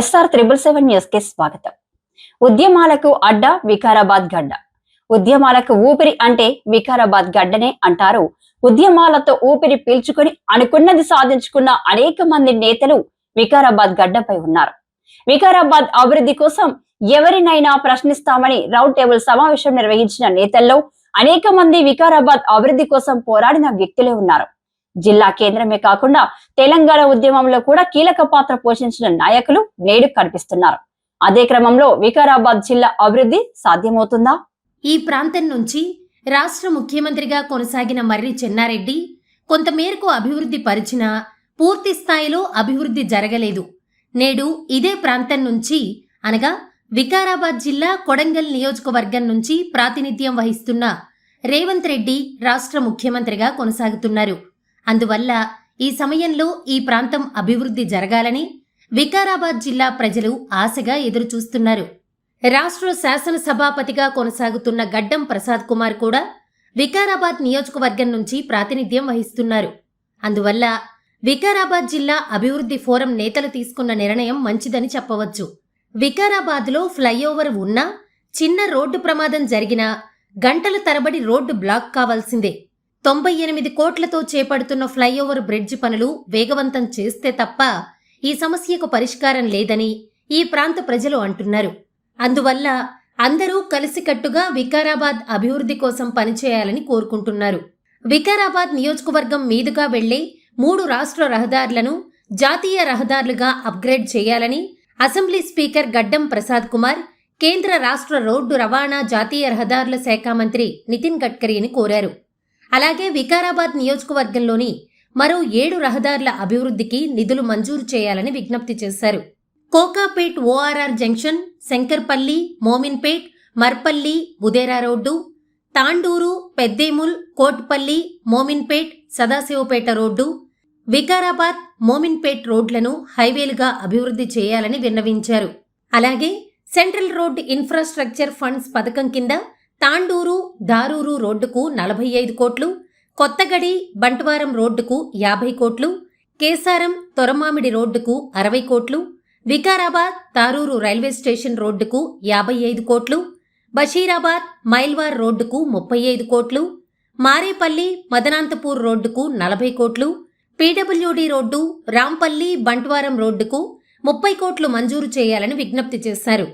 SR triple seven న్యూస్కి స్వాగతం. ఉద్యమాలకు అడ్డ వికారాబాద్ గడ్డ. ఉద్యమాలకు ఊపిరి అంటే వికారాబాద్ గడ్డనే అంటారు. ఉద్యమాలతో ఊపిరి పీల్చుకొని అనుకున్నది సాధించుకున్న అనేక మంది నేతలు వికారాబాద్ గడ్డపై ఉన్నారు. వికారాబాద్ అభివృద్ధి కోసం ఎవరినైనా ప్రశ్నిస్తామని రౌండ్ టేబుల్ సమావేశం నిర్వహించిన నేతల్లో అనేక మంది వికారాబాద్ అభివృద్ధి కోసం పోరాడిన వ్యక్తులే ఉన్నారు. జిల్లా కేంద్రమే కాకుండా తెలంగాణ ఉద్యమంలో కూడా కీలక పాత్ర పోషించిన నాయకులు నేడు కనిపిస్తున్నారు. అదే క్రమంలో వికారాబాద్ జిల్లా అభివృద్ధి సాధ్యమవుతుందా? ఈ ప్రాంతం నుంచి రాష్ట్ర ముఖ్యమంత్రిగా కొనసాగిన మర్రి చెన్నారెడ్డి కొంతమేరకు అభివృద్ధి పరిచినా పూర్తి స్థాయిలో అభివృద్ధి జరగలేదు. నేడు ఇదే ప్రాంతం నుంచి అనగా వికారాబాద్ జిల్లా కొడంగల్ నియోజకవర్గం నుంచి ప్రాతినిధ్యం వహిస్తున్న రేవంత్ రెడ్డి రాష్ట్ర ముఖ్యమంత్రిగా కొనసాగుతున్నారు. అందువల్ల ఈ సమయంలో ఈ ప్రాంతం అభివృద్ధి జరగాలని వికారాబాద్ జిల్లా ప్రజలు ఆశగా ఎదురుచూస్తున్నారు. రాష్ట్ర శాసనసభాపతిగా కొనసాగుతున్న గడ్డం ప్రసాద్ కుమార్ కూడా వికారాబాద్ నియోజకవర్గం నుంచి ప్రాతినిధ్యం వహిస్తున్నారు. అందువల్ల వికారాబాద్ జిల్లా అభివృద్ధి ఫోరం నేతలు తీసుకున్న నిర్ణయం మంచిదని చెప్పవచ్చు. వికారాబాద్లో ఫ్లైఓవర్ ఉన్నా చిన్న రోడ్డు ప్రమాదం జరిగినా గంటల తరబడి రోడ్డు బ్లాక్ కావాల్సిందే. తొంభై ఎనిమిది కోట్లతో చేపడుతున్న ఫ్లైఓవర్ బ్రిడ్జ్ పనులు వేగవంతం చేస్తే తప్ప ఈ సమస్యకు పరిష్కారం లేదని ఈ ప్రాంత ప్రజలు అంటున్నారు. అందువల్ల అందరూ కలిసికట్టుగా వికారాబాద్ అభివృద్ధి కోసం పనిచేయాలని కోరుకుంటున్నారు. వికారాబాద్ నియోజకవర్గం మీదుగా వెళ్ళే మూడు రాష్ట్ర రహదారులను జాతీయ రహదారులుగా అప్గ్రేడ్ చేయాలని అసెంబ్లీ స్పీకర్ గడ్డం ప్రసాద్ కుమార్ కేంద్ర రాష్ట్ర రోడ్డు రవాణా జాతీయ రహదారుల శాఖ మంత్రి నితిన్ గడ్కరీని కోరారు. అలాగే వికారాబాద్ నియోజకవర్గంలోని మరో ఏడు రహదారుల అభివృద్ధికి నిధులు మంజూరు చేయాలని విజ్ఞప్తి చేశారు. Kokapet ORR junction Shankarpalli Mominpet Marpalli Budera road Tandur Peddemul Kotpalli Mominpet Sadasivpet road Vikarabad Mominpet రోడ్లను హైవేలుగా అభివృద్ధి చేయాలని విన్నవించారు. అలాగే సెంట్రల్ రోడ్ ఇన్ఫ్రాస్ట్రక్చర్ ఫండ్స్ పథకం కింద తాండూరు దారూరు రోడ్డుకు నలభై ఐదు కోట్లు కొత్తగడి బంట్వారం రోడ్డుకు యాభై కోట్లు కేసారం తొరమామిడి రోడ్డుకు అరవై కోట్లు వికారాబాద్ తారూరు రైల్వే స్టేషన్ రోడ్డుకు యాభై ఐదు కోట్లు బషీరాబాద్ మైల్వార్ రోడ్డుకు ముప్పై ఐదు కోట్లు మారేపల్లి మదనాంతపూర్ రోడ్డుకు నలభై కోట్లు పీడబ్ల్యూడి రోడ్డు రాంపల్లి బంట్వారం రోడ్డుకు ముప్పై కోట్లు మంజూరు చేయాలని విజ్ఞప్తి చేశారు.